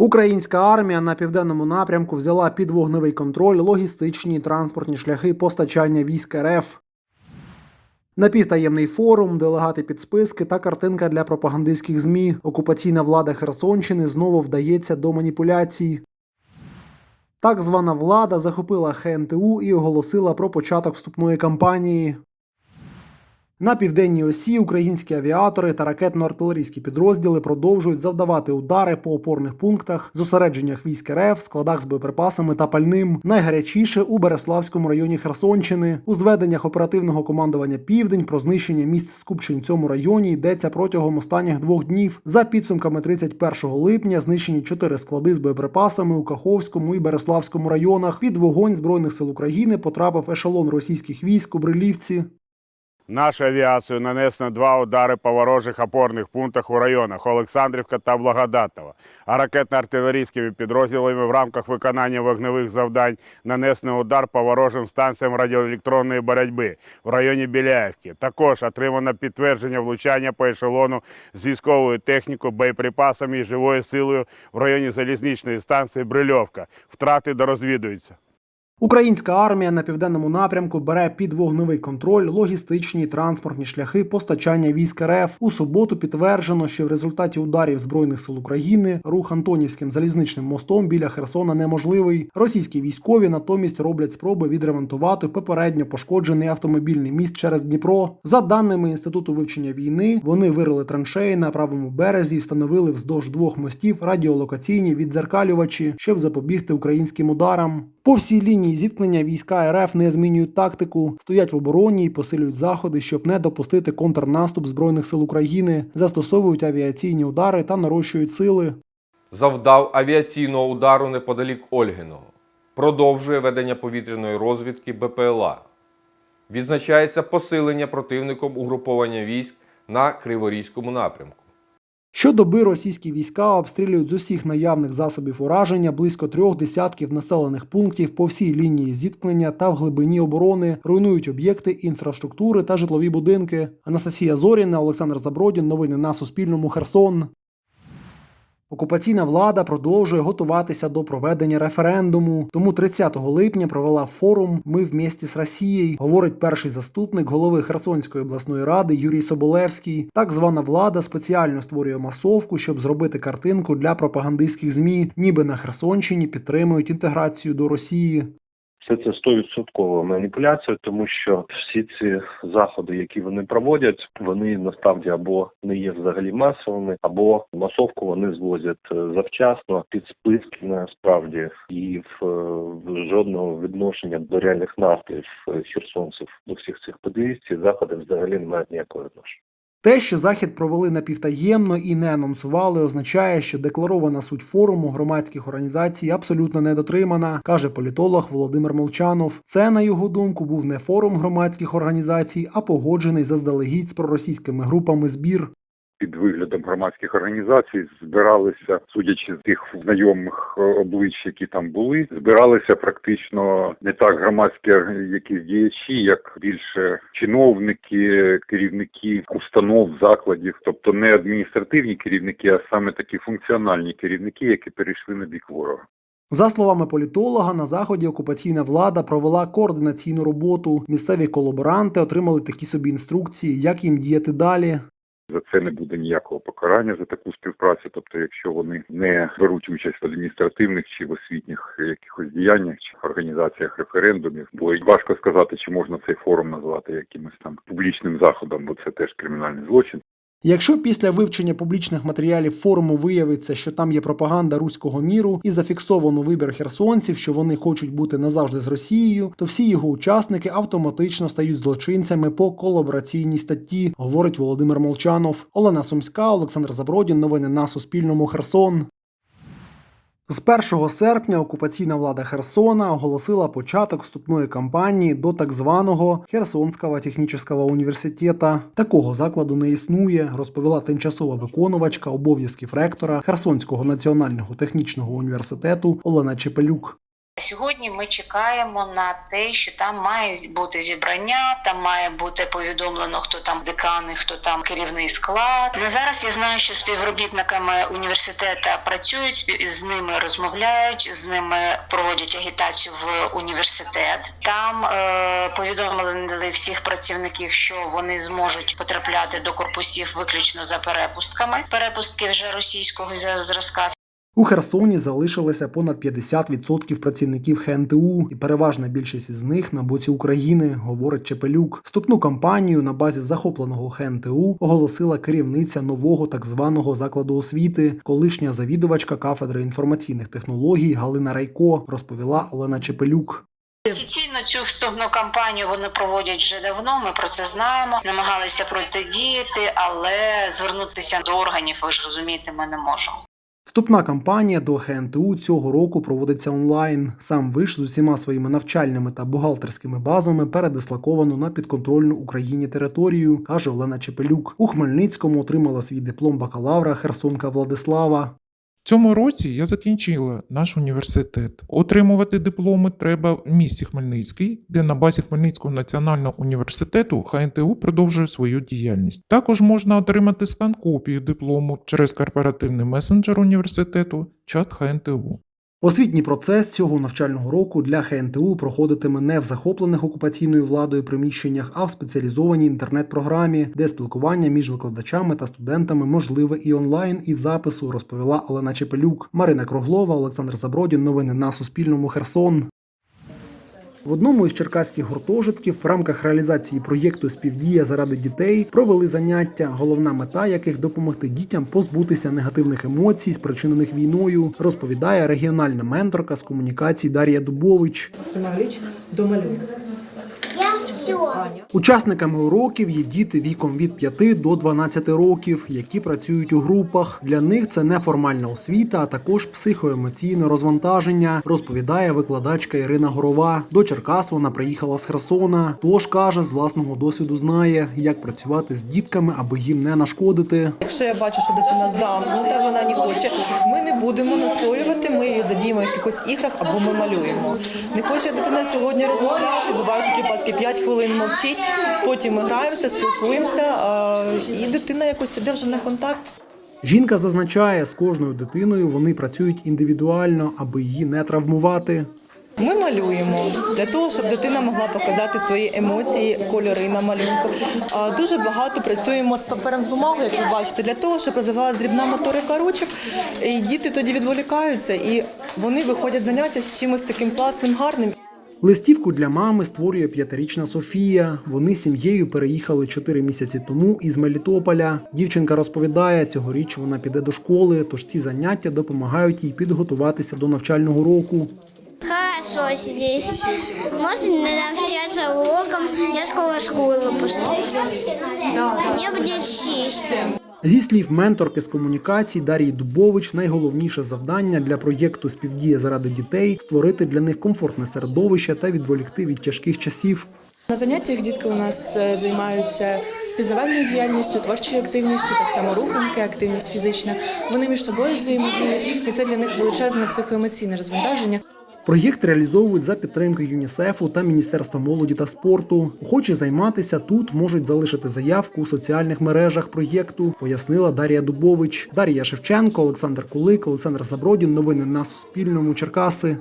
Українська армія на південному напрямку взяла під вогневий контроль логістичні і транспортні шляхи постачання військ РФ. Напівтаємний форум, делегати підсписки та картинка для пропагандистських ЗМІ. Окупаційна влада Херсонщини знову вдається до маніпуляцій. Так звана влада захопила ХНТУ і оголосила про початок вступної кампанії. На південній осі українські авіатори та ракетно-артилерійські підрозділи продовжують завдавати удари по опорних пунктах, зосередженнях військ РФ, складах з боєприпасами та пальним. Найгарячіше у Береславському районі Херсонщини. У зведеннях оперативного командування Південь про знищення місць скупчень в цьому районі йдеться протягом останніх двох днів. За підсумками 31 липня знищені чотири склади з боєприпасами у Каховському і Береславському районах. Під вогонь збройних сил України потрапив ешелон російських військ у Брилівці. Нашою авіацією нанесено два удари по ворожих опорних пунктах у районах Олександрівка та Благодатова. А ракетно-артилерійськими підрозділами в рамках виконання вогневих завдань нанесено удар по ворожим станціям радіоелектронної боротьби в районі Біляївки. Також отримано підтвердження влучання по ешелону з військовою технікою, боєприпасами і живою силою в районі залізничної станції Брильовка. Втрати дорозвідуються. Українська армія на південному напрямку бере під вогневий контроль логістичні транспортні шляхи постачання військ РФ. У суботу підтверджено, що в результаті ударів збройних сил України рух Антонівським залізничним мостом біля Херсона неможливий. Російські військові натомість роблять спроби відремонтувати попередньо пошкоджений автомобільний міст через Дніпро. За даними інституту вивчення війни, вони вирили траншеї на правому березі, і встановили вздовж двох мостів радіолокаційні віддзеркалювачі, щоб запобігти українським ударам. По всій лінії зіткнення війська РФ не змінюють тактику, стоять в обороні і посилюють заходи, щоб не допустити контрнаступ збройних сил України, застосовують авіаційні удари та нарощують сили. завдав авіаційного удару неподалік Ольгиного, продовжує ведення повітряної розвідки БПЛА. Відзначається посилення противником угруповання військ на Криворізькому напрямку. Щодоби російські війська обстрілюють з усіх наявних засобів ураження близько трьох десятків населених пунктів по всій лінії зіткнення та в глибині оборони, руйнують об'єкти інфраструктури та житлові будинки. Анастасія Зоріна, Олександр Забродін. Новини на Суспільному. Херсон. Окупаційна влада продовжує готуватися до проведення референдуму. Тому 30 липня провела форум Ми вместе з Росією, говорить перший заступник голови Херсонської обласної ради Юрій Соболевський. Так звана влада спеціально створює масовку, щоб зробити картинку для пропагандистських змі, ніби на Херсонщині підтримують інтеграцію до Росії. Все це стовідсоткова маніпуляція, тому що всі ці заходи, які вони проводять, вони насправді або не є взагалі масовими, або масовку вони звозять е, завчасно під списки насправді і в, е, в жодного відношення до реальних настроїв е, херсонців до всіх цих подій. Заходи взагалі не мають ніякого відношення. Те, що захід провели напівтаємно і не анонсували, означає, що декларована суть форуму громадських організацій абсолютно не дотримана, каже політолог Володимир Молчанов. Це, на його думку, був не форум громадських організацій, а погоджений заздалегідь з проросійськими групами збір. Під виглядом громадських організацій збиралися, судячи з тих знайомих е, облич, які там були, збиралися практично не так громадські якісь діячі, як більше чиновники, керівники установ, закладів, тобто не адміністративні керівники, а саме такі функціональні керівники, які перейшли на бік ворога. За словами політолога, на заході окупаційна влада провела координаційну роботу. Місцеві колаборанти отримали такі собі інструкції, як їм діяти далі. За це не буде ніякого покарання за таку співпрацю. Тобто, якщо вони не беруть участь в адміністративних чи в освітніх якихось діяннях чи організаціях референдумів, бо важко сказати, чи можна цей форум назвати якимось там публічним заходом, бо це теж кримінальний злочин. Якщо після вивчення публічних матеріалів форуму виявиться, що там є пропаганда руського міру і зафіксовано вибір херсонців, що вони хочуть бути назавжди з Росією, то всі його учасники автоматично стають злочинцями по колабораційній статті, говорить Володимир Молчанов. Олена Сумська, Олександр Забродін. Новини на Суспільному. Херсон. З 1 серпня окупаційна влада Херсона оголосила початок вступної кампанії до так званого Херсонського технічного університета. Такого закладу не існує, розповіла тимчасова виконувачка обов'язків ректора Херсонського національного технічного університету Олена Чепелюк. Сьогодні ми чекаємо на те, що там має бути зібрання, там має бути повідомлено, хто там декани, хто там керівний склад. На зараз я знаю, що співробітниками університету працюють з ними розмовляють, з ними проводять агітацію в університет. Там е, повідомили всіх працівників, що вони зможуть потрапляти до корпусів виключно за перепустками. Перепустки вже російського зразка. У Херсоні залишилося понад 50% працівників ХНТУ, і переважна більшість із них на боці України, говорить Чепелюк. Вступну кампанію на базі захопленого ХНТУ оголосила керівниця нового так званого закладу освіти, колишня завідувачка кафедри інформаційних технологій Галина Райко, розповіла Олена Чепелюк. Офіційно цю вступну кампанію вони проводять вже давно. Ми про це знаємо. Намагалися протидіяти, але звернутися до органів, ви ж розумієте, ми не можемо. Вступна кампанія до ХНТУ цього року проводиться онлайн. Сам виш з усіма своїми навчальними та бухгалтерськими базами передислоковано на підконтрольну Україні територію, каже Олена Чепелюк. У Хмельницькому отримала свій диплом бакалавра Херсонка Владислава. Цьому році я закінчила наш університет. Отримувати дипломи треба в місті Хмельницький, де на базі Хмельницького національного університету ХНТУ продовжує свою діяльність. Також можна отримати скан копію диплому через корпоративний месенджер університету чат ХНТУ. Освітній процес цього навчального року для ХНТУ проходитиме не в захоплених окупаційною владою приміщеннях, а в спеціалізованій інтернет-програмі, де спілкування між викладачами та студентами можливе і онлайн, і в запису, розповіла Олена Чепелюк. Марина Круглова, Олександр Забродін. Новини на Суспільному. Херсон. В одному із черкаських гуртожитків в рамках реалізації проєкту Співдія заради дітей провели заняття, головна мета яких допомогти дітям позбутися негативних емоцій, спричинених війною, розповідає регіональна менторка з комунікацій Дар'я Дубович. Тримаючи до малюнка. Учасниками уроків є діти віком від 5 до 12 років, які працюють у групах. Для них це неформальна освіта, а також психоемоційне розвантаження, розповідає викладачка Ірина Горова. До Черкас вона приїхала з Херсона. Тож каже, з власного досвіду знає, як працювати з дітками, аби їм не нашкодити. Якщо я бачу, що дитина замкнута, вона не хоче, ми не будемо настоювати, ми її задіємо в якихось іграх або ми малюємо. Не хоче дитина сьогодні розмовляти, бувають такі випадки 5 хвилин мовчить, потім ми граємося, спілкуємося, і дитина якось іде вже на контакт. Жінка зазначає, з кожною дитиною вони працюють індивідуально, аби її не травмувати. Ми малюємо для того, щоб дитина могла показати свої емоції, кольори на малюнку. Дуже багато працюємо з папером з бумагою, як ви бачите, для того, щоб розвивалася дрібна моторика ручок. І діти тоді відволікаються, і вони виходять заняття з чимось таким класним, гарним. Листівку для мами створює п'ятирічна Софія. Вони сім'єю переїхали чотири місяці тому із Мелітополя. Дівчинка розповідає, цьогоріч вона піде до школи, тож ці заняття допомагають їй підготуватися до навчального року. Хорошо здесь. Можно навчаться урокам. Я в школу поступлю. Мне будет шесть. Зі слів менторки з комунікацій Дар'ї Дубович, найголовніше завдання для проєкту Співдія заради дітей створити для них комфортне середовище та відволікти від тяжких часів. На заняттях дітки у нас е, займаються пізнавальною діяльністю, творчою активністю, так само руханки, активність фізична. Вони між собою взаємодіють, і це для них величезне психоемоційне розвантаження. Проєкт реалізовують за підтримки ЮНІСЕФу та Міністерства молоді та спорту. Хоче займатися тут можуть залишити заявку у соціальних мережах проєкту, пояснила Дар'я Дубович. Дар'я Шевченко, Олександр Кулик, Олександр Забродін. Новини на Суспільному. Черкаси.